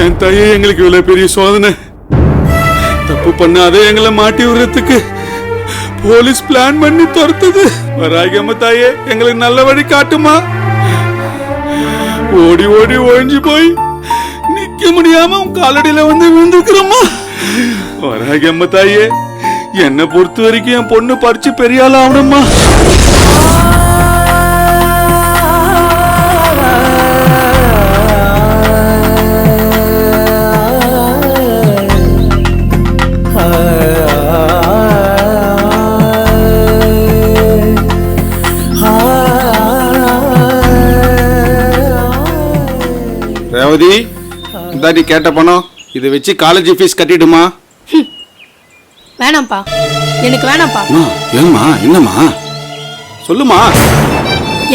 என் தாயே எங்களுக்கு இவ்வளவு பெரிய சோதனை. தப்பு பண்ணாத எங்களை மாட்டி விடுறதுக்கு. போலீஸ் பிளான் பண்ணி துரத்துது. வராகி அம்மா தாயே எங்களுக்கு நல்ல வழி காட்டுமா? ஓடி ஓடி ஒழிஞ்சு போய் நிக்க முடியாம உன் காலடியில வந்து விழுந்துக்கிறோமா வராகி அம்மா தாயே என்னை பொறுத்த வரைக்கும் என் பொண்ணு பறிச்சு பெரிய ஆள் ஆகணுமா? ரேவதி இந்தாடி கேட்ட பணம். இதை வச்சு காலேஜ் ஃபீஸ் கட்டிடுமா? வேணாம்ப்பா. எனக்கு வேணாம்ப்பா. ஏம்மா என்னம்மா? சொல்லுமா.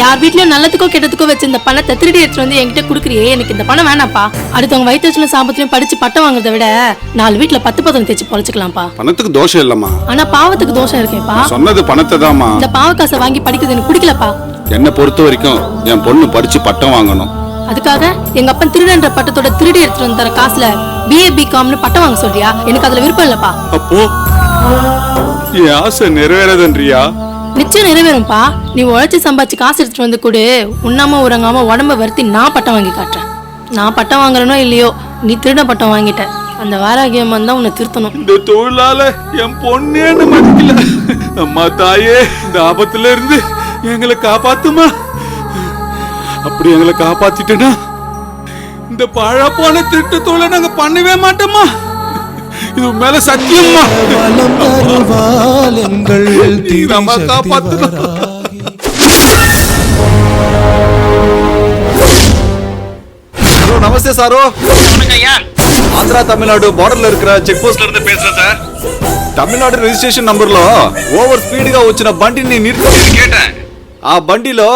யார் வீட்லயும் நல்லதுக்கோ கெட்டதுக்கோ வச்சு இந்த பணத்தை திருடி எடுத்துட்டு வந்து என்கிட்ட குடுக்குறியே. எனக்கு இந்த பணம் வேணாம்ப்பா. அடுத்தவங்க வயிற்றுல சாபத்திலையும் படிச்சு பட்டம் வாங்குறதை விட நாலு வீட்ல பத்து பதம் தேச்சு பொழைச்சுக்கலாம்ப்பா. பணத்துக்கு தோஷம் இல்லம்மா. ஆனா பாவத்துக்கு தோஷம் இருக்கேப்பா. சொன்னது பணத்தை தாம்மா இந்த பாவக்காசை வாங்கி படிக்கிறது எனக்கு பிடிக்கலப்பா என்னை பொறுத்த வரைக்கும் என் பொண்ணு படிச்சு பட்டம் வாங்கணும். அதுக்காக எங்க அப்பன் திருடன்ற பட்டத்தோட திருடி எடுத்துட்டு வந்து தர காசுல பிஏ பிகாம்னு பட்டம் வாங்க சொல்றியா? எனக்கு அதுல விருப்பம் இல்லப்பா. அப்போ? என் ஆசை நிறைவேறதுன்றியா? நிச்சயம் நிறைவேறும்பா நீ உழைச்சு சம்பாதிச்சு காசு எடுத்துட்டு வந்து கொடு. உண்ணாம உறங்காம உடம்ப வருத்தி நான் பட்டம் வாங்கி காட்டுறேன். நான் பட்டம் வாங்குறேனோ இல்லையோ நீ திருட பட்டம் வாங்கிட்ட. அந்த வாராகியம்மன் தான் உன்னை திருத்தணும். இந்த தொழிலால என் பொண்ணே என்ன மதிக்கல. அம்மா தாயே இந்த ஆபத்துல இருந்து எங்களை காப்பாத்துமா? அப்படி எங்களை காப்பாத்திட்டுனா? இந்த பழ போன திட்டத்தோட நாங்க பண்ணவே மாட்டோமா? இது மேல சத்தியமா நம்ம காப்பாத்தணும் நமஸ்தே சாரோ. ஆந்திரா தமிழ்நாடு பார்டர்ல இருக்கிற செக் போஸ்ட்ல இருந்து பேசுறேன் சார் தமிழ்நாடு ரெஜிஸ்ட்ரேஷன் நம்பர்ல ஓவர் ஸ்பீடுగా వచ్చిన బండిని నిరుத்தி கேட்டேன். ఆ బండిలో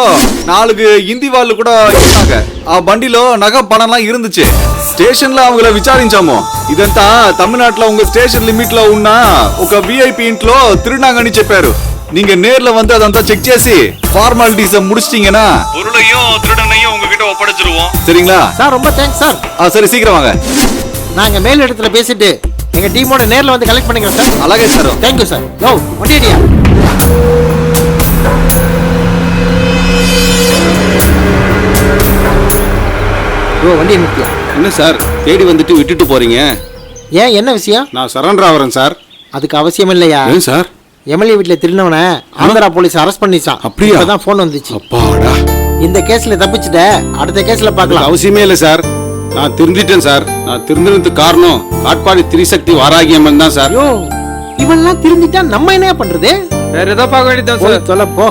నాలుగు హిందీ వాళ్ళు కూడా ఇచ్చాక ఆ బండిలో నగ పణంலாம் இருந்துச்சு. స్టేషన్ அவங்கள விசாரிச்சாமோ? విచారించాము ఇదంతా తమిళనాట్లో ஸ்டேஷன் லிமிட்ல లిమిట్ లో விஐபி இன்ட்லோ విఐపి ఇంట్లో తిరునాగని చెప్పారు நீங்க நேர்ல வந்து அదంతా செக் చేసి ஃபார்மாலிட்டிஸ் முடிச்சிட்டீங்கன்னா பொருளையும் திருடனையும் உங்ககிட்ட ஒப்படைச்சிருவோம். சரிங்களா? சார் ரொம்ப தேங்க்ஸ் சார். ஆ சரி சீக்கிரம் வாங்க. நாங்க மேல் இடத்துல பேசிட்டு எங்க டீமோட நேர்ல வந்து கலெக்ட் பண்ணிக்கிறோம் சார். அழகே சார். தேங்க்யூ சார் ஓ ஒண்டியா ப்ரோ வண்டி நிறுத்தியா? என்ன சார்? தேடி வந்துட்டு விட்டுட்டு போறீங்க? ஏன் என்ன விஷயம்? நான் சரண்டர் ஆகிறேன் சார். அதுக்கு அவசியம் இல்லையா? ஏன் சார்? எம்எல்ஏ வீட்டுல திருநவன ஆந்திரா போலீஸ் அரெஸ்ட் பண்ணிச்சான். அப்படியா? தான் ஃபோன் வந்துச்சு. அப்பாடா. இந்த கேஸ்ல தப்பிச்சுட்ட. அடுத்த கேஸ்ல பார்க்கலாம். அவசியமே இல்லை சார். நான் திருந்திட்டேன் சார். நான் திருந்தினதுக்கு காரணம் காட்பாடி திரிசக்தி வாராகி அம்மன் தான் சார். யோ இவன்லாம் திருந்திட்டா நம்ம என்ன பண்றது? வேற ஏதோ பார்க்க வேண்டியதான் சார். தொலை போ.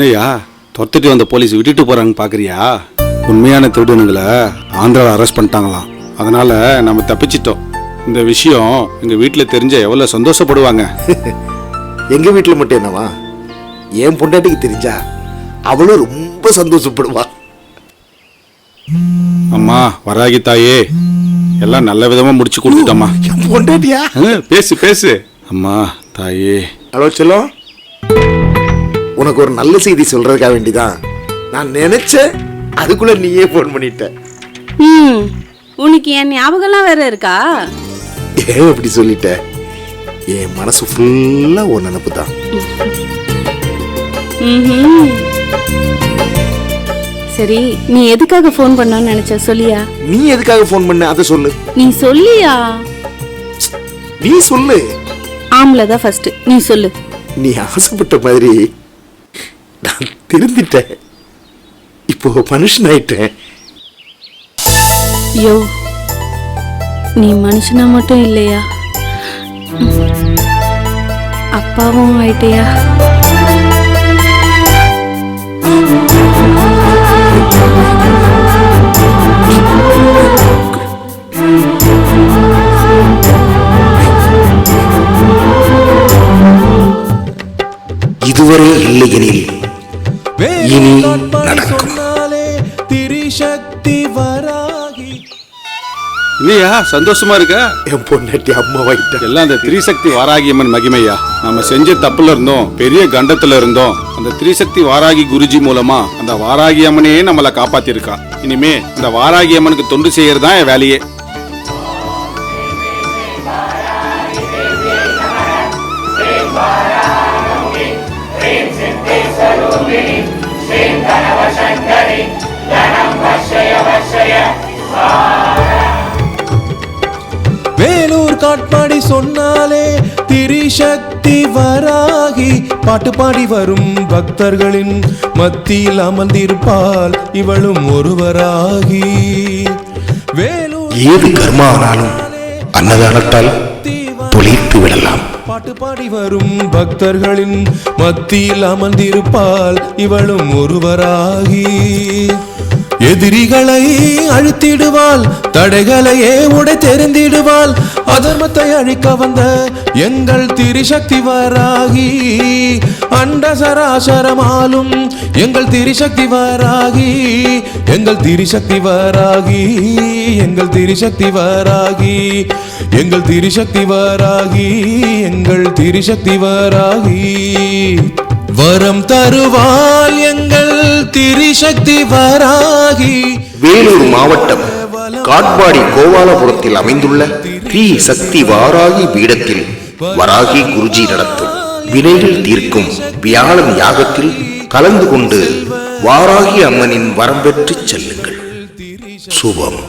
என்னய்யா துரத்துட்டு வந்த போலீஸ் விட்டுட்டு போறாங்க பாக்குறியா? உண்மையான திருடனுங்களை ஆந்திராவில் அரெஸ்ட் பண்ணிட்டாங்களாம். அதனால நம்ம தப்பிச்சிட்டோம். இந்த விஷயம் எங்க வீட்டுல தெரிஞ்ச எவ்வளவு சந்தோஷப்படுவாங்க? எங்க வீட்டுல மட்டும் என்னவா? என் பொண்டாட்டிக்கு தெரிஞ்சா அவளும் ரொம்ப சந்தோஷப்படுவா. அம்மா வராகி தாயே. எல்லாம் நல்ல விதமா முடிச்சு கொடுத்துட்டோம்மா. பொண்டாட்டியா? பேசு பேசு. அம்மா தாயே. ஹலோ செல்லம். உனக்கு ஒரு நல்ல செய்தி சொல்றதுக்காக வேண்டிதான். நான் நினைச்சேன் அதுக்குள்ள நீயே ஃபோன் பண்ணிட்ட. ம் உனக்கு என் ஞாபகம்லாம் வேற இருக்கா? ஏன் அப்படி சொல்லிட்ட? என் மனசு ஃபுல்லா ஒரு நினப்பு தான். சரி நீ எதுக்காக ஃபோன் பண்ணன்னு நினைச்ச? சொல்லியா? நீ எதுக்காக ஃபோன் பண்ண? அதை சொல்லு. நீ சொல்லியா? நீ சொல்லு. ஆம்பளை தான் ஃபர்ஸ்ட் நீ சொல்லு. நீ ஆசைப்பட்ட மாதிரி நான் திருந்திட்டேன். இப்போ மனுஷன் ஆயிட்டேன் யோ நீ மனுஷனா மட்டும் இல்லையா? அப்பாவும் ஆயிட்டியா? இதுவரை இல்லையெனில் நடக்கும். சொன்னாலே திரிசக்தி வராகி. இல்லையா சந்தோஷமா இருக்கா? என் பொண்டாட்டி அம்மாவாயிட்டா எல்லாம் அந்த திரிசக்தி வாராகி அம்மன் மகிமையா. நம்ம செஞ்ச தப்புல இருந்தோம் பெரிய கண்டத்துல இருந்தோம். அந்த திரிசக்தி வாராகி குருஜி மூலமா அந்த வாராகி அம்மனையே நம்மளை காப்பாத்திருக்கா இனிமே இந்த வாராகி அம்மனுக்கு தொண்டு செய்யறது தான் என் வேலையே. வேலூர் காட்பாடி சொன்னாலே திரிசக்தி வராகி. பாட்டு பாடி வரும் பக்தர்களின் மத்தியில் அமர்ந்திருப்பாள் இவளும் ஒருவராகி. வேலூர் ஏது கர்மானாலும் அன்னதானத்தால் தொலைத்து விடலாம். பாட்டு பாடி வரும் பக்தர்களின் மத்தியில் அமர்ந்திருப்பாள் இவளும் ஒருவராகி. எதிரிகளை அழுத்திடுவாள் தடைகளையே உடை தெரிந்திடுவாள். அதர்மத்தை அழிக்க வந்த எங்கள் திரிசக்தி வராகி அண்ட சராசரமாலும் எங்கள் திரிசக்தி வராகி எங்கள் திரிசக்தி வராகி எங்கள் திரிசக்தி வராகி எங்கள் திரிசக்தி வராகி எங்கள் திரிசக்தி வராகி வரம் தருவால் எங்கள் திரிசக்தி வராகி. வேலூர் மாவட்டம் காட்பாடி கோபாலபுரத்தில் அமைந்துள்ள ஸ்ரீ சக்தி வாராகி பீடத்தில் வராகி குருஜி நடத்தும் வினைகள் தீர்க்கும் வியாழன் யாகத்தில் கலந்து கொண்டு வாராகி அம்மனின் வரம் பெற்று செல்லுங்கள். சுபம்.